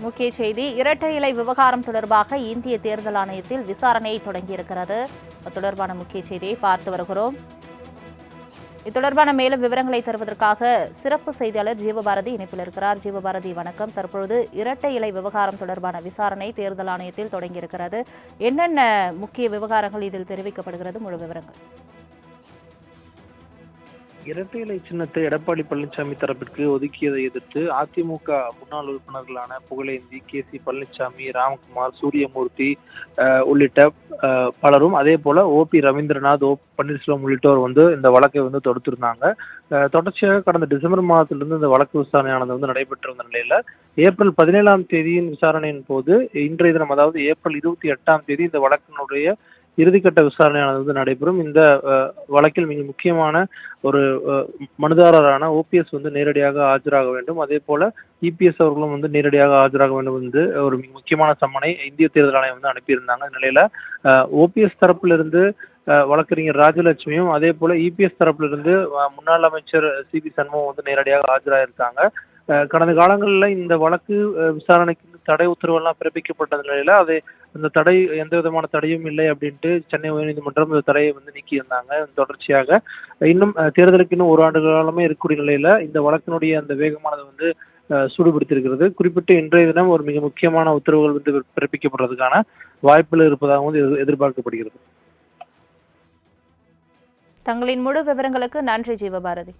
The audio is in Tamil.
முக்கிய செய்தி இரட்டை இலை விவகாரம் தொடர்பாக இந்திய தேர்தல் ஆணையத்தில் விசாரணையை தொடங்கியிருக்கிறது. அது தொடர்பான முக்கிய செய்தியை பார்த்து வருகிறோம். இது தொடர்பான மேலும் விவரங்களை தருவதற்காக சிறப்பு செய்தியாளர் ஜீவபாரதி இணைப்பில் இருக்கிறார். ஜீவபாரதி வணக்கம். தற்பொழுது இரட்டை இலை விவகாரம் தொடர்பான விசாரணை தேர்தல் ஆணையத்தில் தொடங்கியிருக்கிறது. என்னென்ன முக்கிய விவகாரங்கள் இதில் தெரிவிக்கப்படுகிறது? முழு விவரங்கள். இரட்டை இலை சின்னத்தை எடப்பாடி பழனிசாமி தரப்பிற்கு ஒதுக்கியதை எதிர்த்து அதிமுக முன்னாள் உறுப்பினர்களான புகழேந்தி கே சி பழனிசாமி ராமகுமார் சூரியமூர்த்தி உள்ளிட்ட பலரும் அதே போல O P Ravindranath O Panneerselvam உள்ளிட்டோர் வந்து இந்த வழக்கை வந்து தொடுத்திருந்தாங்க. தொடர்ச்சியாக கடந்த டிசம்பர் மாதத்திலிருந்து இந்த வழக்கு விசாரணையானது வந்து நடைபெற்று வந்த நிலையில ஏப்ரல் பதினேழாம் தேதியின் விசாரணையின் போது இன்றைய தினம் அதாவது ஏப்ரல் இருபத்தி எட்டாம் தேதி இந்த வழக்கினுடைய இறுதிக்கட்ட விசாரணையானது வந்து நடைபெறும். இந்த வழக்கில் மிக முக்கியமான ஒரு மனுதாரரான ஓபிஎஸ் வந்து நேரடியாக ஆஜராக வேண்டும். அதே போல இபிஎஸ் அவர்களும் வந்து நேரடியாக ஆஜராக வேண்டும் என்று ஒரு முக்கியமான சம்மனை இந்திய தேர்தல் ஆணையம் வந்து அனுப்பியிருந்தாங்க. நிலையில ஓபிஎஸ் தரப்பிலிருந்து வழக்கறிஞர் ராஜலட்சுமியும் அதே போல இபிஎஸ் தரப்பிலிருந்து முன்னாள் அமைச்சர் சி பி சண்முகம் வந்து நேரடியாக ஆஜராயிருக்காங்க. கடந்த காலங்களில் இந்த வழக்கு விசாரணைக்கு தடை உத்தரவெல்லாம் பிறப்பிக்கப்பட்ட நிலையில அது அந்த தடை எந்த விதமான தடையும் இல்லை அப்படின்ட்டு சென்னை உயர்நீதிமன்றம் இந்த தடையை வந்து நீக்கியிருந்தாங்க. தொடர்ச்சியாக இன்னும் தேர்தலுக்கு இன்னும் ஒரு ஆண்டு காலமே இருக்கக்கூடிய நிலையில இந்த வழக்கினுடைய அந்த வேகமானது வந்து சூடுபிடித்திருக்கிறது. குறிப்பிட்டு இன்றைய தினம் ஒரு மிக முக்கியமான உத்தரவுகள் வந்து பிறப்பிக்கப்படுறதுக்கான வாய்ப்புகள் இருப்பதாக வந்து எதிர்- எதிர்பார்க்கப்படுகிறது. தங்களின் முழு விவரங்களுக்கு நன்றி ஜீவபாரதி.